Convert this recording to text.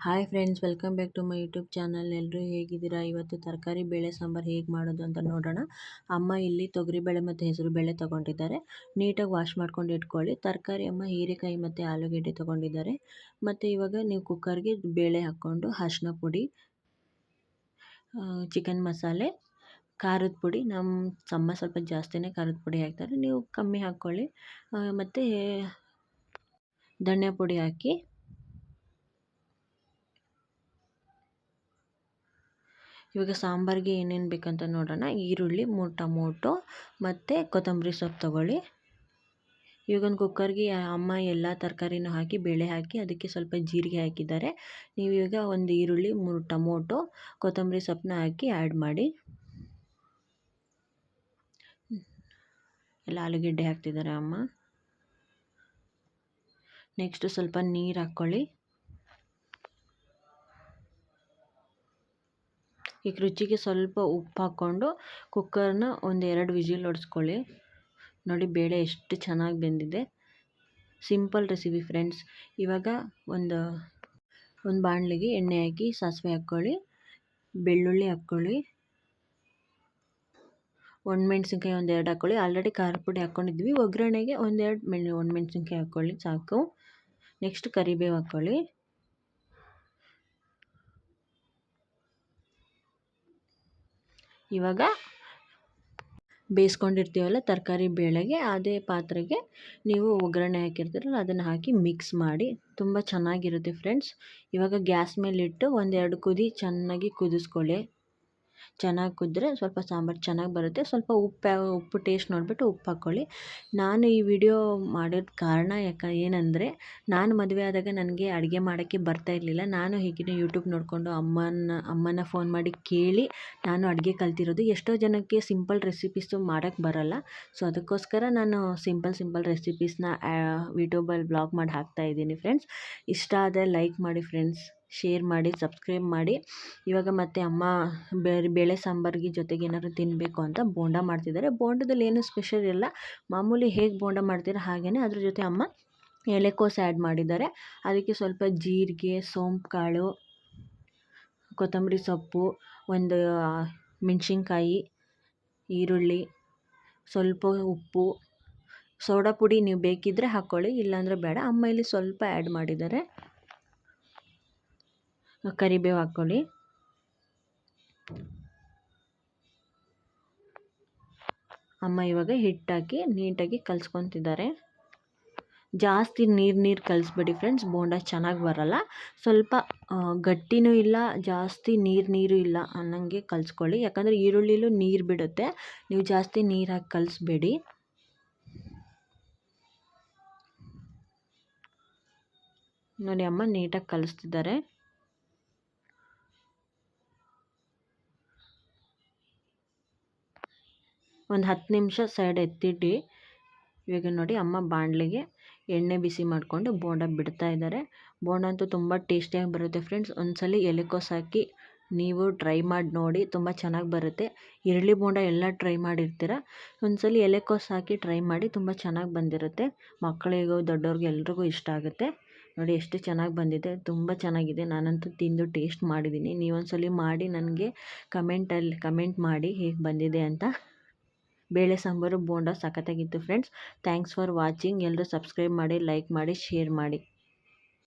Hi friends, welcome back to my YouTube channel. ಎಲ್ಲರೂ ಹೇಗಿದ್ದೀರಾ? ಇವತ್ತು ತರಕಾರಿ, ಬೇಳೆ, ಸಾಂಬಾರು ಹೇಗೆ ಮಾಡೋದು ಅಂತ ನೋಡೋಣ. ಅಮ್ಮ ಇಲ್ಲಿ ತೊಗರಿಬೇಳೆ ಮತ್ತು ಹೆಸರು ಬೇಳೆ ತೊಗೊಂಡಿದ್ದಾರೆ. ನೀಟಾಗಿ ವಾಶ್ ಮಾಡ್ಕೊಂಡು ಇಟ್ಕೊಳ್ಳಿ. ತರಕಾರಿ ಅಮ್ಮ ಹೀರೆಕಾಯಿ ಮತ್ತು ಆಲೂಗೆಡ್ಡೆ ತೊಗೊಂಡಿದ್ದಾರೆ. ಮತ್ತು ಇವಾಗ ನೀವು ಕುಕ್ಕರ್ಗೆ ಬೇಳೆ ಹಾಕ್ಕೊಂಡು ಅರಿಶಿನ ಪುಡಿ ಚಿಕನ್ ಮಸಾಲೆ, ಖಾರದ ಪುಡಿ ನಮ್ಮ ಅಮ್ಮ ಸ್ವಲ್ಪ ಜಾಸ್ತಿನೇ ಖಾರದ ಪುಡಿ ಹಾಕ್ತಾರೆ. ನೀವು ಕಮ್ಮಿ ಹಾಕ್ಕೊಳ್ಳಿ. ಮತ್ತು ಧನಿಯಾ ಪುಡಿ ಹಾಕಿ ಇವಾಗ ಸಾಂಬಾರಿಗೆ ಏನೇನು ಬೇಕಂತ ನೋಡೋಣ. ಈರುಳ್ಳಿ, ಮೂರು ಟೊಮೊಟೊ ಮತ್ತು ಕೊತ್ತಂಬರಿ ಸೊಪ್ಪು ತೊಗೊಳ್ಳಿ. ಇವಾಗ ಒಂದು ಕುಕ್ಕರ್ಗೆ ಅಮ್ಮ ಎಲ್ಲ ತರಕಾರಿನೂ ಹಾಕಿ, ಬೇಳೆ ಹಾಕಿ, ಅದಕ್ಕೆ ಸ್ವಲ್ಪ ಜೀರಿಗೆ ಹಾಕಿದ್ದಾರೆ. ನೀವು ಇವಾಗ ಒಂದು ಈರುಳ್ಳಿ, ಮೂರು ಟೊಮೊಟೊ, ಕೊತ್ತಂಬರಿ ಸೊಪ್ಪನ್ನ ಹಾಕಿ ಆ್ಯಡ್ ಮಾಡಿ. ಎಲ್ಲ ಆಲೂಗೆಡ್ಡೆ ಹಾಕ್ತಿದ್ದಾರೆ ಅಮ್ಮ. ನೆಕ್ಸ್ಟು ಸ್ವಲ್ಪ ನೀರು ಹಾಕ್ಕೊಳ್ಳಿ ಈಗ ರುಚಿಗೆ ಸ್ವಲ್ಪ ಉಪ್ಪು ಹಾಕ್ಕೊಂಡು ಕುಕ್ಕರ್ನ ಒಂದು ಎರಡು ವಿಜಿಲ್ ಹೊಡೆಸ್ಕೊಳ್ಳಿ ನೋಡಿ ಬೇಳೆ ಎಷ್ಟು ಚೆನ್ನಾಗಿ ಬೆಂದಿದೆ. Simple recipe friends. ಇವಾಗ ಒಂದು ಒಂದು ಬಾಣಲಿಗೆ ಎಣ್ಣೆ ಹಾಕಿ ಸಾಸಿವೆ ಹಾಕ್ಕೊಳ್ಳಿ, ಬೆಳ್ಳುಳ್ಳಿ ಹಾಕ್ಕೊಳ್ಳಿ, ಒಣಮೆಣ್ಸಿನ್ಕಾಯಿ ಒಂದೆರಡು ಹಾಕ್ಕೊಳ್ಳಿ. ಆಲ್ರೆಡಿ ಖಾರ ಪುಡಿ ಹಾಕ್ಕೊಂಡಿದ್ವಿ. ಒಗ್ಗರಣೆಗೆ ಒಂದೆರಡು ಮೆಣ್ ಒಣಮೆಣ್ಸಿನ್ಕಾಯಿ ಹಾಕ್ಕೊಳ್ಳಿ ಸಾಕು. ನೆಕ್ಸ್ಟ್ ಕರಿಬೇವು ಹಾಕ್ಕೊಳ್ಳಿ. ಇವಾಗ ಬೇಯಿಸ್ಕೊಂಡಿರ್ತೀವಲ್ಲ ತರಕಾರಿ ಬೇಳೆಗೆ, ಅದೇ ಪಾತ್ರೆಗೆ ನೀವು ಒಗ್ಗರಣೆ ಹಾಕಿರ್ತೀರಲ್ಲ, ಅದನ್ನು ಹಾಕಿ ಮಿಕ್ಸ್ ಮಾಡಿ. ತುಂಬ ಚೆನ್ನಾಗಿರುತ್ತೆ ಫ್ರೆಂಡ್ಸ್ ಇವಾಗ ಗ್ಯಾಸ್ ಮೇಲಿಟ್ಟು ಒಂದೆರಡು ಕುದಿ ಚೆನ್ನಾಗಿ ಕುದಿಸ್ಕೊಳ್ಳಿ. ಚೆನ್ನಾಗಿ ಕುದ್ದರೆ ಸ್ವಲ್ಪ ಸಾಂಬಾರು ಚೆನ್ನಾಗಿ ಬರುತ್ತೆ. ಸ್ವಲ್ಪ ಉಪ್ಪು ಉಪ್ಪು ಟೇಸ್ಟ್ ನೋಡಿಬಿಟ್ಟು ಉಪ್ಪು ಹಾಕ್ಕೊಳ್ಳಿ ನಾನು ಈ ವಿಡಿಯೋ ಮಾಡಿದ ಕಾರಣ ಯಾಕೆ, ಏನಂದರೆ ನಾನು ಮದುವೆ ಆದಾಗ ನನಗೆ ಅಡುಗೆ ಮಾಡೋಕ್ಕೆ ಬರ್ತಾ ಇರಲಿಲ್ಲ. ನಾನು ಹೀಗೆ ಯೂಟ್ಯೂಬ್ ನೋಡಿಕೊಂಡು ಅಮ್ಮನ ಅಮ್ಮನ ಫೋನ್ ಮಾಡಿ ಕೇಳಿ ನಾನು ಅಡುಗೆ ಕಲ್ತಿರೋದು. ಎಷ್ಟೋ ಜನಕ್ಕೆ ಸಿಂಪಲ್ ರೆಸಿಪೀಸು ಮಾಡೋಕ್ಕೆ ಬರೋಲ್ಲ. ಸೊ ಅದಕ್ಕೋಸ್ಕರ ನಾನು ಸಿಂಪಲ್ ಸಿಂಪಲ್ ರೆಸಿಪೀಸ್ನ ಯೂಟ್ಯೂಬಲ್ಲಿ ಬ್ಲಾಗ್ ಮಾಡಿ ಹಾಕ್ತಾ ಇದ್ದೀನಿ ಫ್ರೆಂಡ್ಸ್ ಇಷ್ಟ ಆದರೆ ಲೈಕ್ ಮಾಡಿ ಫ್ರೆಂಡ್ಸ್ ಶೇರ್ ಮಾಡಿ ಸಬ್ಸ್ಕ್ರೈಬ್ ಮಾಡಿ. ಇವಾಗ ಮತ್ತೆ ಅಮ್ಮ ಬೇಳೆ ಸಾಂಬಾರಿಗೆ ಜೊತೆಗೆ ಏನಾದ್ರು ತಿನ್ನಬೇಕು ಅಂತ ಬೋಂಡ ಮಾಡ್ತಿದ್ದಾರೆ. ಬೋಂಡದಲ್ಲಿ ಏನು ಸ್ಪೆಷಲ್ ಇಲ್ಲ. ಮಾಮೂಲಿ ಹೇಗೆ ಬೋಂಡ ಮಾಡ್ತೀರೋ ಹಾಗೆಯೇ ಅದ್ರ ಜೊತೆ ಅಮ್ಮ ಎಲೆಕೋಸು ಆ್ಯಡ್ ಮಾಡಿದ್ದಾರೆ. ಅದಕ್ಕೆ ಸ್ವಲ್ಪ ಜೀರಿಗೆ ಸೋಂಪು ಕಾಳು ಕೊತ್ತಂಬರಿ ಸೊಪ್ಪು, ಒಂದು ಮೆಣಸಿನ್ಕಾಯಿ, ಈರುಳ್ಳಿ, ಸ್ವಲ್ಪ ಉಪ್ಪು, ಸೋಡಾ ಪುಡಿ ನೀವು ಬೇಕಿದ್ದರೆ ಹಾಕ್ಕೊಳ್ಳಿ ಇಲ್ಲಾಂದರೆ ಬೇಡ. ಅಮ್ಮ ಇಲ್ಲಿ ಸ್ವಲ್ಪ ಆ್ಯಡ್ ಮಾಡಿದ್ದಾರೆ. ಕರಿಬೇವು ಹಾಕ್ಕೊಳ್ಳಿ. ಅಮ್ಮ ಇವಾಗ ಹಿಟ್ಟಾಕಿ ನೀಟಾಗಿ ಕಲಿಸ್ಕೊತಿದ್ದಾರೆ. ಜಾಸ್ತಿ ನೀರು ನೀರು ಕಲಿಸ್ಬೇಡಿ ಫ್ರೆಂಡ್ಸ್ ಬೋಂಡ ಚೆನ್ನಾಗಿ ಬರಲ್ಲ. ಸ್ವಲ್ಪ ಗಟ್ಟಿನೂ ಇಲ್ಲ, ಜಾಸ್ತಿ ನೀರು ನೀರು ಇಲ್ಲ ಅನ್ನಂಗೆ ಕಲಿಸ್ಕೊಳ್ಳಿ. ಯಾಕಂದರೆ ಈರುಳ್ಳಿಲೂ ನೀರು ಬಿಡುತ್ತೆ. ನೀವು ಜಾಸ್ತಿ ನೀರು ಹಾಕಿ ಕಲಿಸ್ಬೇಡಿ. ನೋಡಿ ಅಮ್ಮ ನೀಟಾಗಿ ಕಲಿಸ್ತಿದ್ದಾರೆ. ಒಂದು ಹತ್ತು ನಿಮಿಷ ಸೈಡ್ ಎತ್ತಿಟ್ಟು. ಇವಾಗ ನೋಡಿ ಅಮ್ಮ ಬಾಣಲೆಗೆ ಎಣ್ಣೆ ಬಿಸಿ ಮಾಡಿಕೊಂಡು ಬೋಂಡ ಬಿಡ್ತಾ ಇದ್ದಾರೆ ಬೋಂಡ ಅಂತೂ ತುಂಬ ಟೇಸ್ಟಿಯಾಗಿ ಬರುತ್ತೆ ಫ್ರೆಂಡ್ಸ್. ಒಂದ್ಸಲ ಎಲೆಕೋಸು ಹಾಕಿ ನೀವು ಟ್ರೈ ಮಾಡಿ ನೋಡಿ, ತುಂಬ ಚೆನ್ನಾಗಿ ಬರುತ್ತೆ. ಈರುಳ್ಳಿ ಬೋಂಡ ಎಲ್ಲ ಟ್ರೈ ಮಾಡಿರ್ತೀರ? ಒಂದ್ಸಲ ಎಲೆಕೋಸು ಹಾಕಿ ಟ್ರೈ ಮಾಡಿ, ತುಂಬ ಚೆನ್ನಾಗಿ ಬಂದಿರುತ್ತೆ. ಮಕ್ಕಳಿಗೂ, ದೊಡ್ಡವ್ರಿಗೂ ಎಲ್ರಿಗೂ ಇಷ್ಟ ಆಗುತ್ತೆ. ನೋಡಿ ಎಷ್ಟು ಚೆನ್ನಾಗಿ ಬಂದಿದೆ. ತುಂಬ ಚೆನ್ನಾಗಿದೆ. ನಾನಂತೂ ತಿಂದು ಟೇಸ್ಟ್ ಮಾಡಿದ್ದೀನಿ. ನೀವೊಂದ್ಸಲ ಮಾಡಿ ನನಗೆ ಕಮೆಂಟಲ್ಲಿ ಕಮೆಂಟ್ ಮಾಡಿ ಹೇಗೆ ಬಂದಿದೆ ಅಂತ. ಬೇಳೆ, ಸಾಂಬಾರು, ಬೋಂಡ ಸಖತ್ತಾಗಿತ್ತು ಫ್ರೆಂಡ್ಸ್ ಥ್ಯಾಂಕ್ಸ್ ಫಾರ್ ವಾಚಿಂಗ್ ಎಲ್ಲರೂ ಸಬ್ಸ್ಕ್ರೈಬ್ ಮಾಡಿ ಲೈಕ್ ಮಾಡಿ ಶೇರ್ ಮಾಡಿ.